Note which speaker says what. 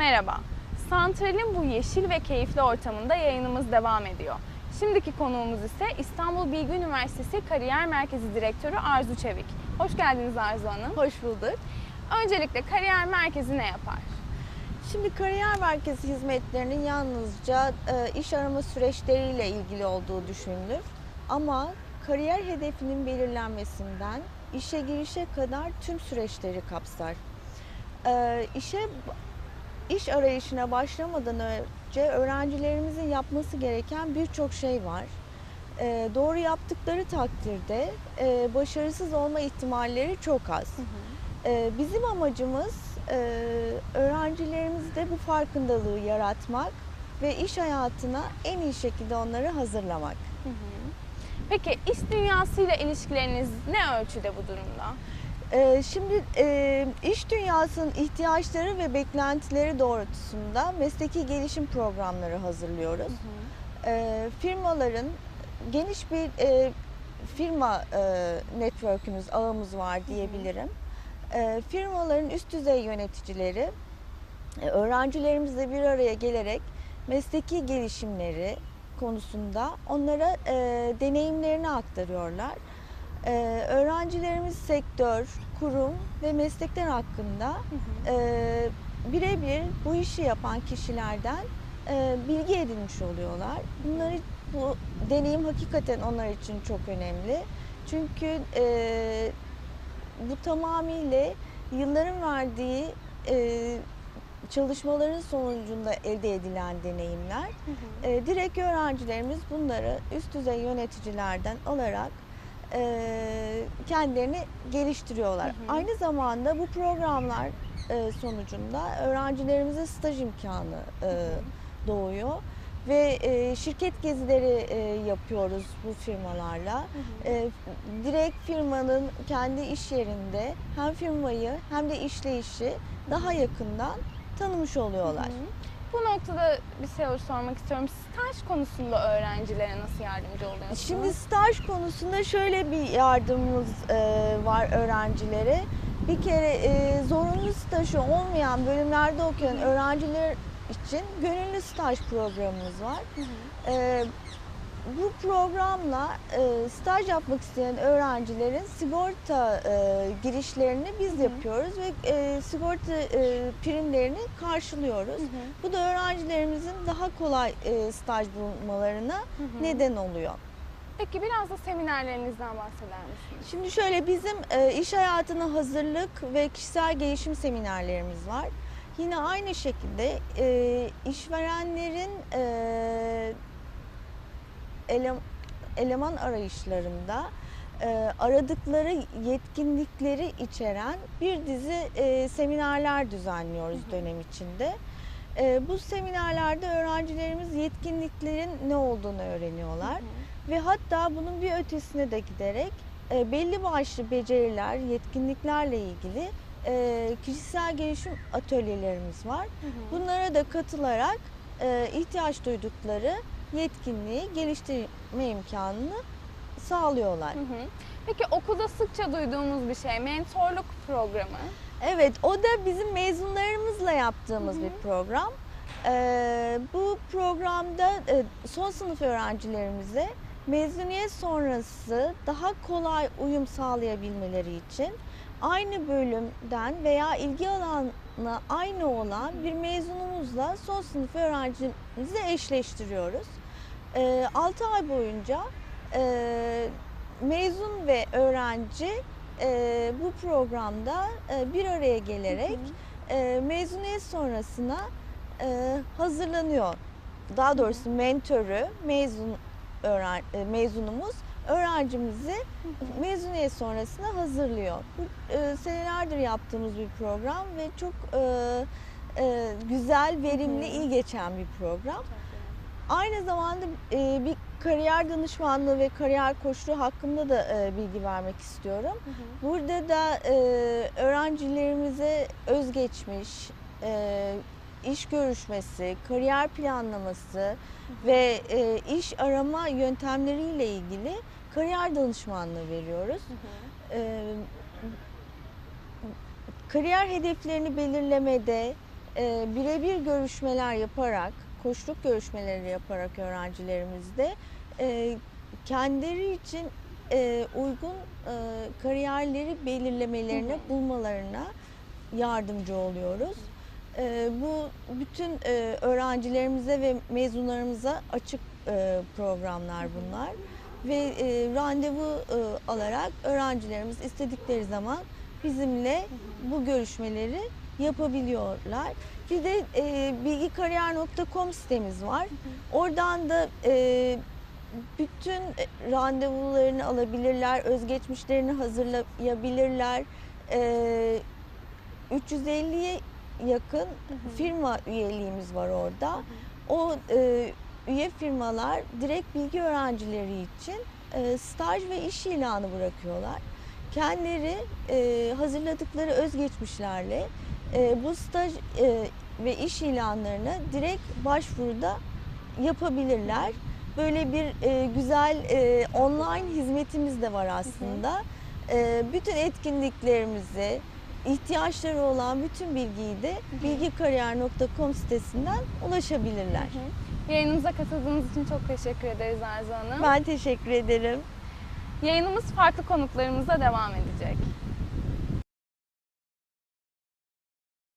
Speaker 1: Merhaba. Santral'in bu yeşil ve keyifli ortamında yayınımız devam ediyor. Şimdiki konuğumuz ise İstanbul Bilgi Üniversitesi Kariyer Merkezi Direktörü Arzu Çevik. Hoş geldiniz Arzu Hanım.
Speaker 2: Hoş bulduk.
Speaker 1: Öncelikle Kariyer Merkezi ne yapar?
Speaker 2: Şimdi kariyer merkezi hizmetlerinin yalnızca e, iş arama süreçleriyle ilgili olduğu düşünülür. Ama kariyer hedefinin belirlenmesinden işe girişe kadar tüm süreçleri kapsar. E, işe iş arayışına başlamadan önce öğrencilerimizin yapması gereken birçok şey var. E, doğru yaptıkları takdirde e, başarısız olma ihtimalleri çok az. Ee, Bizim amacımız e, öğrencilerimizde bu farkındalığı yaratmak ve iş hayatına en iyi şekilde onları hazırlamak.
Speaker 1: Peki iş dünyasıyla ilişkileriniz ne ölçüde bu durumda?
Speaker 2: Ee, Şimdi e, iş dünyasının ihtiyaçları ve beklentileri doğrultusunda mesleki gelişim programları hazırlıyoruz. Ee, Firmaların geniş bir e, firma e, network'ümüz, ağımız var diyebilirim. Ee, Firmaların üst düzey yöneticileri öğrencilerimizle bir araya gelerek mesleki gelişimleri konusunda onlara deneyimlerini aktarıyorlar. E, öğrencilerimiz sektör, kurum ve meslekler hakkında e, birebir bu işi yapan kişilerden e, bilgi edinmiş oluyorlar. Bunları bu deneyim hakikaten onlar için çok önemli. Çünkü e, bu tamamıyla yılların verdiği e, çalışmaların sonucunda elde edilen deneyimler. E, direkt öğrencilerimiz bunları üst düzey yöneticilerden alarak e, kendilerini geliştiriyorlar.
Speaker 1: Hı hı.
Speaker 2: Aynı zamanda bu programlar e, sonucunda öğrencilerimize staj imkanı e, doğuyor ve e, şirket gezileri e, yapıyoruz bu firmalarla. E, direkt firmanın kendi iş yerinde hem firmayı hem de işleyişi daha yakından tanımış oluyorlar.
Speaker 1: Hı hı. Bu noktada bir soru sormak istiyorum. Staj konusunda öğrencilere nasıl yardımcı oluyorsunuz?
Speaker 2: Şimdi staj konusunda şöyle bir yardımımız e, var öğrencilere. Bir kere e, zorunlu stajı olmayan bölümlerde okuyan öğrenciler için gönüllü staj programımız var.
Speaker 1: Hı hı.
Speaker 2: E, bu programla e, staj yapmak isteyen öğrencilerin sigorta e, girişlerini biz
Speaker 1: hı.
Speaker 2: yapıyoruz ve e, sigorta e, primlerini karşılıyoruz.
Speaker 1: Hı hı.
Speaker 2: Bu da öğrencilerimizin daha kolay e, staj bulmalarına
Speaker 1: Hı hı.
Speaker 2: neden oluyor.
Speaker 1: Peki biraz da seminerlerinizden bahseder misiniz?
Speaker 2: Şimdi şöyle bizim e, iş hayatına hazırlık ve kişisel gelişim seminerlerimiz var. Yine aynı şekilde e, işverenlerin e, elem- eleman arayışlarında e, aradıkları yetkinlikleri içeren bir dizi e, seminerler düzenliyoruz dönem içinde. E, bu seminerlerde öğrencilerimiz yetkinliklerin ne olduğunu öğreniyorlar ve hatta bunun bir ötesine de giderek e, belli başlı beceriler, yetkinliklerle ilgili e, kişisel gelişim atölyelerimiz var.
Speaker 1: Hı hı.
Speaker 2: Bunlara da katılarak e, ihtiyaç duydukları yetkinliği geliştirme imkanını sağlıyorlar.
Speaker 1: Hı hı. Peki okulda sıkça duyduğumuz bir şey mentorluk programı.
Speaker 2: Evet, o da bizim mezunlarımızla yaptığımız
Speaker 1: Hı hı.
Speaker 2: bir program. Ee, bu programda e, son sınıf öğrencilerimize mezuniyet sonrası daha kolay uyum sağlayabilmeleri için aynı bölümden veya ilgi alanına aynı olan bir mezunumuzla son sınıf öğrencimizi eşleştiriyoruz. 6 ay boyunca e, mezun ve öğrenci e, bu programda e, bir araya gelerek mezuniyet sonrasına hazırlanıyor. Daha doğrusu mentörü mezun öğren mezunumuz öğrencimizi mezuniyet sonrasına hazırlıyor. Bu e, senelerdir yaptığımız bir program ve çok e, e, güzel, verimli, iyi geçen bir program. Aynı zamanda e, bir kariyer danışmanlığı ve kariyer koçluğu hakkında da e, bilgi vermek istiyorum.
Speaker 1: Hı hı.
Speaker 2: Burada da e, öğrencilerimize özgeçmiş, e, iş görüşmesi, kariyer planlaması ve e, iş arama yöntemleriyle ilgili kariyer danışmanlığı veriyoruz.
Speaker 1: Hı hı.
Speaker 2: E, kariyer hedeflerini belirlemede, e, birebir görüşmeler yaparak, koşuluk görüşmeleri yaparak öğrencilerimizde e, kendileri için e, uygun e, kariyerleri belirlemelerine,
Speaker 1: Hı hı.
Speaker 2: bulmalarına yardımcı oluyoruz. E, bu bütün e, öğrencilerimize ve mezunlarımıza açık e, programlar bunlar ve e, randevu e, alarak öğrencilerimiz istedikleri zaman bizimle bu görüşmeleri yapabiliyorlar. Bir de e, bilgikariyer.com sitemiz var. Oradan da e, bütün randevularını alabilirler, özgeçmişlerini hazırlayabilirler. E, 350'ye yakın firma üyeliğimiz var orada. O e, üye firmalar direkt bilgi öğrencileri için e, staj ve iş ilanı bırakıyorlar. Kendileri e, hazırladıkları özgeçmişlerle e, bu staj e, ve iş ilanlarını direkt başvuruda yapabilirler. Böyle bir e, güzel e, online hizmetimiz de var aslında. E, bütün etkinliklerimizi, ihtiyaçları olan bütün bilgiyi de bilgikariyer.com sitesinden ulaşabilirler.
Speaker 1: Yayınımıza katıldığınız için çok teşekkür ederiz Arzu Hanım.
Speaker 2: Ben teşekkür ederim.
Speaker 1: Yayınımız farklı konuklarımızla devam edecek.